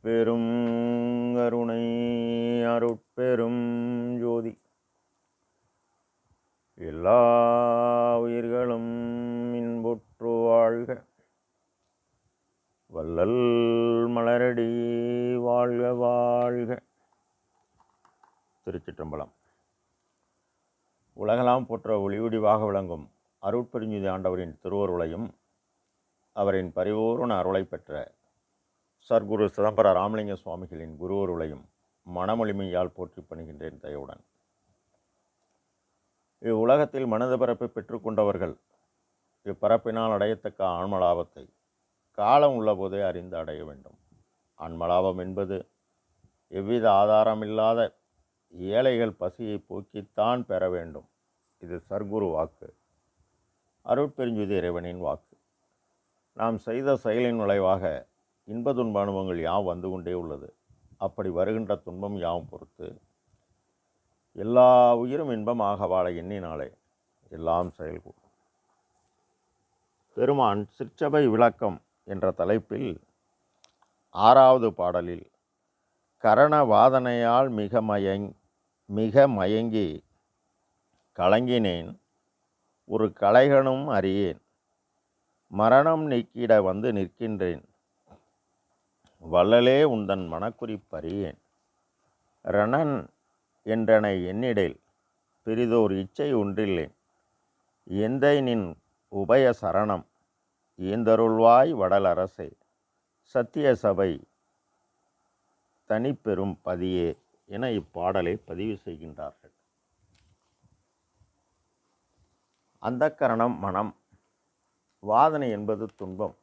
பெரும் கருணை அருட்பெரும் ஜோதி. எல்லா உயிர்களும் இன்புற்று வாழ்க. வள்ளல் மலரடி வாழ்க வாழ்க. திருச்சிற்றம்பலம். உலகெல்லாம் போற்ற ஒளிவிடிவாக விளங்கும் அருட்பெருஞ்சுதி ஆண்டவரின் திருவருளையும் அவரின் பரிபூர்ண அருளை பெற்ற சர்க்குரு சிதம்பர ராமலிங்க சுவாமிகளின் குருவருளையும் மனமொழிமையால் போற்றி பணிகின்றேன் தயவுடன். இவ்வுலகத்தில் மனித பிறப்பை பெற்றுக்கொண்டவர்கள் இப்பரப்பினால் அடையத்தக்க ஆன்மலாபத்தை காலம் உள்ளபோதே அறிந்து அடைய வேண்டும். ஆன்மலாபம் என்பது எவ்வித ஆதாரமில்லாத ஏழைகள் பசியை போக்கித்தான் பெற வேண்டும். இது சர்க்குரு வாக்கு. அருட்பெருஞ்சுதி இறைவனின் வாக்கு. நாம் செய்த செயலின் விளைவாக இன்ப துன்ப அனுபவங்கள் யாம் வந்து கொண்டே உள்ளது. அப்படி வருகின்ற துன்பம் யாவும் பொறுத்து. எல்லா உயிரும் இன்பமாக வாழ எண்ணினாலே எல்லாம் செயல்கூடும். பெருமான் சிற்சபை விளக்கம் என்ற தலைப்பில் ஆறாவது பாடலில் கரண வாதனையால் மிக மயங் மிக மயங்கி கலங்கினேன் ஒரு கலைகனும் அறியேன். மரணம் நீக்கிட வந்து நிற்கின்றேன் வள்ளலே உந்தன் மனக்குறிப்பறியேன் ரணன் என்றனை என்னிடில் பெரிதோர் இச்சை ஒன்றில்லேன். எந்தை நின் உபய சரணம் ஈந்தருள்வாய் வடலரசே சத்திய சபை தனிப்பெரும் பதியே என இப்பாடலை பதிவு செய்கின்றார்கள். அந்தக்கரணம் மனம் வாதனை என்பது துன்பம்.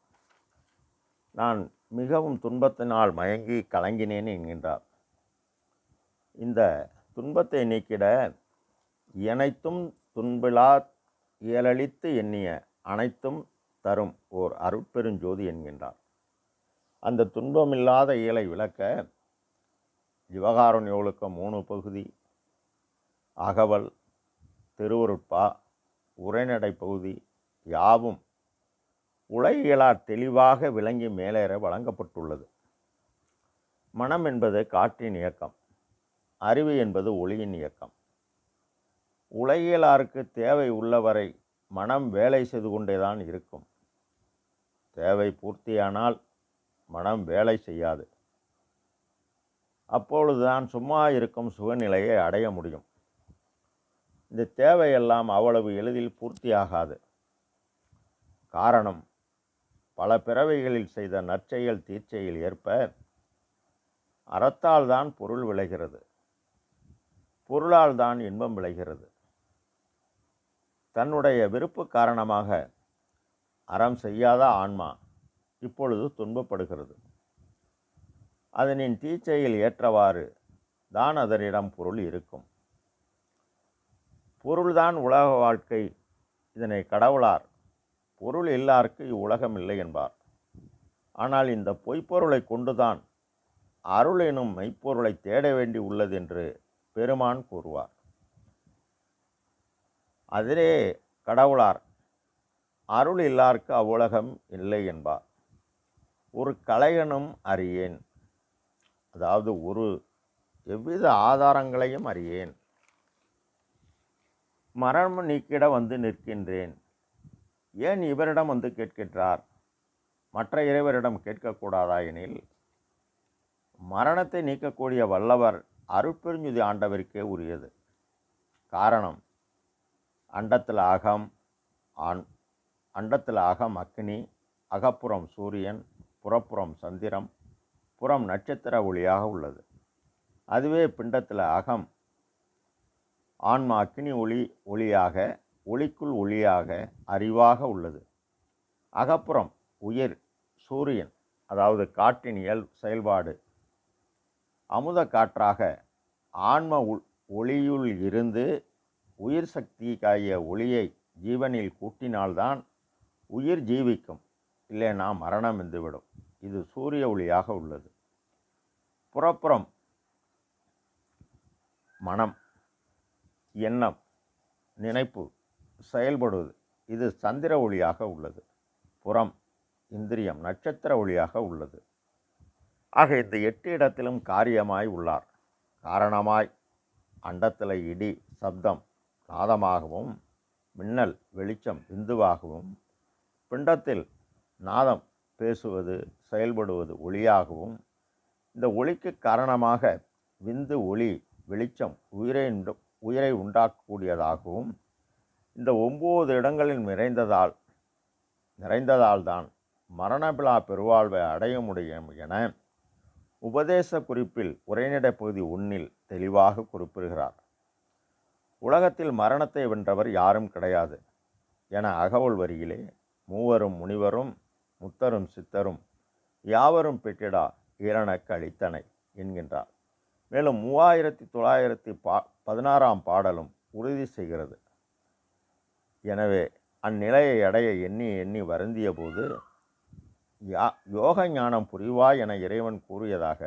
நான் மிகவும் துன்பத்தினால் மயங்கி கலங்கினேன் என்கின்றார். இந்த துன்பத்தை நீக்கிட இணைத்தும் துன்பிலா இயலளித்து எண்ணிய அனைத்தும் தரும் ஓர் அருட்பெருஞ்சோதி என்கின்றார். அந்த துன்பமில்லாத இயலை விளக்க ஜிவகாரன் ஒழுக்கம் மூணு பகுதி அகவல் திருவருட்பா உரைநடை பகுதி யாவும் உலகியலார் தெளிவாக விளங்கி மேலேற வழங்கப்பட்டுள்ளது. மனம் என்பது காற்றின் இயக்கம் அறிவு என்பது ஒளியின் இயக்கம். உலகியலாருக்கு தேவை உள்ளவரை மனம் வேலை செய்து கொண்டேதான் இருக்கும். தேவை பூர்த்தியானால் மனம் வேலை செய்யாது. அப்பொழுதுதான் சும்மா இருக்கும் சுகநிலையை அடைய முடியும். இந்த தேவையெல்லாம் அவ்வளவு எளிதில் பூர்த்தியாகாது. காரணம் பல பிறவைகளில் செய்த நற்செயல் தீர்ச்செயல் ஏற்ப அறத்தால் தான் பொருள் விளைகிறது. பொருளால் தான் இன்பம் விளைகிறது. தன்னுடைய விருப்பு காரணமாக அறம் செய்யாத ஆன்மா இப்பொழுது துன்பப்படுகிறது. அதனின் தீச்சையில் ஏற்றவாறு தான் அதனிடம் பொருள் இருக்கும். பொருள்தான் உலக வாழ்க்கை. இதனை கடவுளார் பொருள் இல்லாருக்கு இவ்வுலகம் இல்லை என்பார். ஆனால் இந்த பொய்ப்பொருளை கொண்டுதான் அருள் எனும் மெய்ப்பொருளை தேட வேண்டி உள்ளது என்று பெருமான் கூறுவார். அதிலே கடவுளார் அருள் இல்லார்க்கு அவ்வுலகம் இல்லை என்பார். ஒரு கலையனும் அறியேன். அதாவது ஒரு எவ்வித ஆதாரங்களையும் அறியேன். மரணம் நீக்கிட வந்து நிற்கின்றேன். ஏன் இவரிடம் வந்து கேட்கின்றார்? மற்ற இறைவரிடம் கேட்கக்கூடாதா எனில் மரணத்தை நீக்கக்கூடிய வல்லவர் அருட்பெருஞ்சுதி ஆண்டவருக்கே உரியது. காரணம் அண்டத்தில் அகம் ஆண் அண்டத்தில் அகம் அக்னி அகப்புறம் சூரியன் புறப்புறம் சந்திரம் புறம் நட்சத்திர ஒளியாக உள்ளது. அதுவே பிண்டத்தில் அகம் ஆன்மா அக்னி ஒளி ஒளியாக ஒளிக்குள் ஒளியாக அறிவாக உள்ளது. அகப்புறம் உயிர் சூரியன் அதாவது காற்றின் இயல் செயல்பாடு. அமுத காற்றாக ஆன்ம ஒளியுள் இருந்து உயிர் சக்திக்காகிய ஒளியை ஜீவனில் கூட்டினால்தான் உயிர் ஜீவிக்கும். இல்லைனா மரணம் வந்துவிடும். இது சூரிய ஒளியாக உள்ளது. புறப்புறம் மனம் எண்ணம் நினைப்பு செயல்படுவது. இது சந்திர ஒளியாக உள்ளது. புறம் இந்திரியம் நட்சத்திர ஒளியாக உள்ளது. ஆக இந்த எட்டு இடத்திலும் காரியமாய் உள்ளார். காரணமாய் அண்டத்தில் இடி சப்தம் நாதமாகவும் மின்னல் வெளிச்சம் பிந்துவாகவும் பிண்டத்தில் நாதம் பேசுவது செயல்படுவது ஒளியாகவும் இந்த ஒளிக்கு காரணமாக விந்து ஒளி வெளிச்சம் உயிரை உண்டு- உயிரை உண்டாக்கக்கூடியதாகவும் இந்த ஒம்பது இடங்களில் நிறைந்ததால் நிறைந்ததால்தான் மரணபிலா பெருவாழ்வை அடைய முடியும் என உபதேச குறிப்பில் உரைநடை பகுதி ஒன்றில் தெளிவாக குறிப்பிடுகிறார். உலகத்தில் மரணத்தை வென்றவர் யாரும் கிடையாது என அகவல் வரியிலே மூவரும் முனிவரும் முத்தரும் சித்தரும் யாவரும் பெற்றிடா இரணக்கு அளித்தனை என்கின்றார். மேலும் மூவாயிரத்தி தொள்ளாயிரத்தி பா பதினாறாம் பாடலும் உறுதி செய்கிறது. எனவே அந்நிலையை அடைய எண்ணி எண்ணி வருந்திய போது யா யோக ஞானம் புரிவாய் என இறைவன் கூறியதாக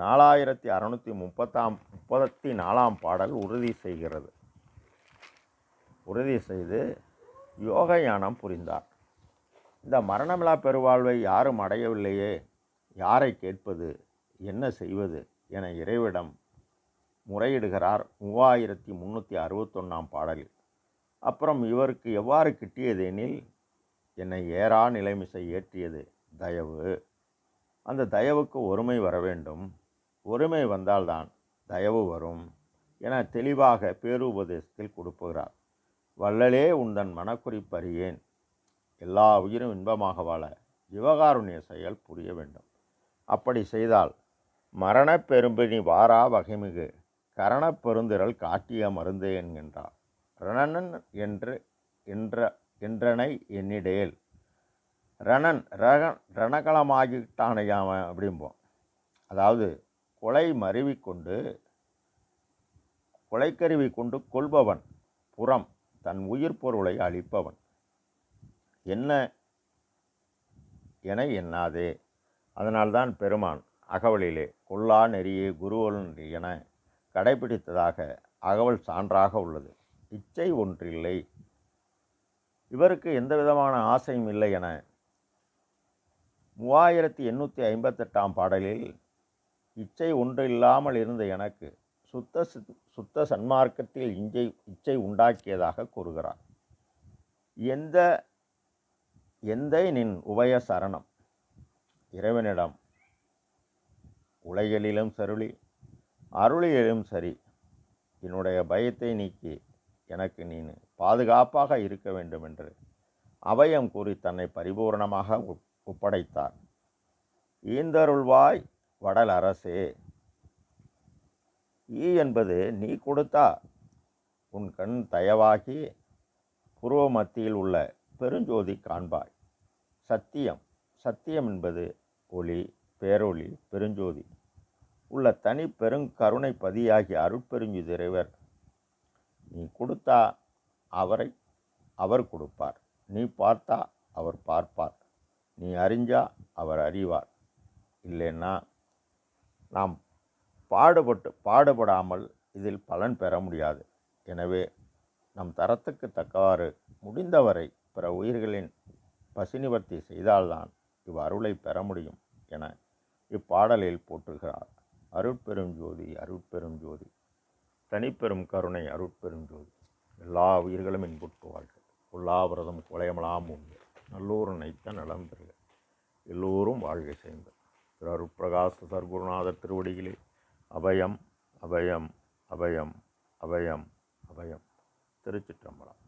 நாலாயிரத்தி அறநூற்றி முப்பத்தாம் முப்பத்தி நாலாம் பாடல் உறுதி செய்கிறது. உறுதி செய்து யோக ஞானம் புரிந்தார். இந்த மரணமில்லா பெருவாழ்வை யாரும் அடையவில்லையே யாரை கேட்பது என்ன செய்வது என இறைவிடம் முறையிடுகிறார் மூவாயிரத்தி முந்நூற்றி அறுபத்தொன்னாம் பாடலில். அப்புறம் இவருக்கு எவ்வாறு கிட்டியதெனில் என்னை ஏறா நிலைமிசை ஏற்றியது தயவு. அந்த தயவுக்கு ஒருமை வர வேண்டும். ஒருமை வந்தால்தான் தயவு வரும் என தெளிவாக பேருபதேசத்தில் கொடுப்புகிறார். வள்ளலே உந்தன் மனக்குறிப்பறியேன் எல்லா உயிரும் இன்பமாக வாழ ஜீவகாருண்ய செயல் புரிய வேண்டும். அப்படி செய்தால் மரணப் பெரும்பினி வாரா வகைமிகு. கரணப் பெருந்திரள் காட்டிய மருந்தே என்கின்றார் ரணன் என்று என்ற என்றனை என்னிடேல் ரணன் ரகன் ரணகளமாகிட்டானையாமன் அப்படிம்போம். அதாவது கொலை மருவி கொண்டு கொலைக்கருவி கொண்டு கொள்பவன் புறம் தன் உயிர் பொருளை அழிப்பவன். என்ன என எண்ணாதே. அதனால்தான் பெருமான் அகவலிலே கொல்லா நெறியே குருவல் என கடைபிடித்ததாக அகவல் சான்றாக உள்ளது. இச்சை ஒன்றில்லை. இவருக்கு எந்த விதமான ஆசையும் இல்லை என மூவாயிரத்தி எண்ணூற்றி ஐம்பத்தெட்டாம் பாடலில் இச்சை ஒன்று இல்லாமல் இருந்த எனக்கு சுத்த சுத்த சன்மார்க்கத்தில் இஞ்சை இச்சை உண்டாக்கியதாக கூறுகிறார். எந்த எந்த நின் உபய சரணம்? இறைவனிடம் உலகிலும் சருளி அருளிலும் சரி. என்னுடைய பயத்தை நீக்கி எனக்கு நீ பாதுகாப்பாக இருக்க வேண்டும் என்று அவயம் கூறி தன்னை பரிபூரணமாக ஒப்படைத்தார். ஈந்தருள்வாய் வடல் அரசே ஈ என்பது நீ கொடுத்தா உன் கண் தயவாகி புருவ மத்தியில் உள்ள பெருஞ்சோதி காண்பாய். சத்தியம் சத்தியம் என்பது ஒளி பேரொளி பெருஞ்சோதி. உள்ள தனி பெருங்கருணை பதியாகிய அருட்பெருஞ்சுதிரைவர் நீ கொடுத்தா அவரை அவர் கொடுப்பார். நீ பார்த்தா அவர் பார்ப்பார். நீ அறிஞ்சா அவர் அறிவார். இல்லைன்னா நாம் பாடுபட்டு பாடுபடாமல் இதில் பலன் பெற முடியாது. எனவே நம் தரத்துக்கு தக்கவாறு முடிந்தவரை பிற உயிர்களின் பசிநிவர்த்தி செய்தால்தான் இவ் அருளை பெற முடியும் என இப்பாடலில் போற்றுகிறார். அருட்பெரும் ஜோதி அருட்பெரும் ஜோதி. தனிப்பெரும் கருணை அருட்பெரும் எல்லா உயிர்களும் இன்புற்று வாழ்க. உள்ளாவிரதம் குலையமலாம் உண்டு. நல்லூர் நினைத்த நலம் பெறுக. எல்லோரும் வாழ்க சேர்ந்த திரு அருட்பிரகாச சர்க்குருநாதர் திருவடியிலே அபயம் அபயம் அபயம் அபயம் அபயம். திருச்சிற்றம்பலம்.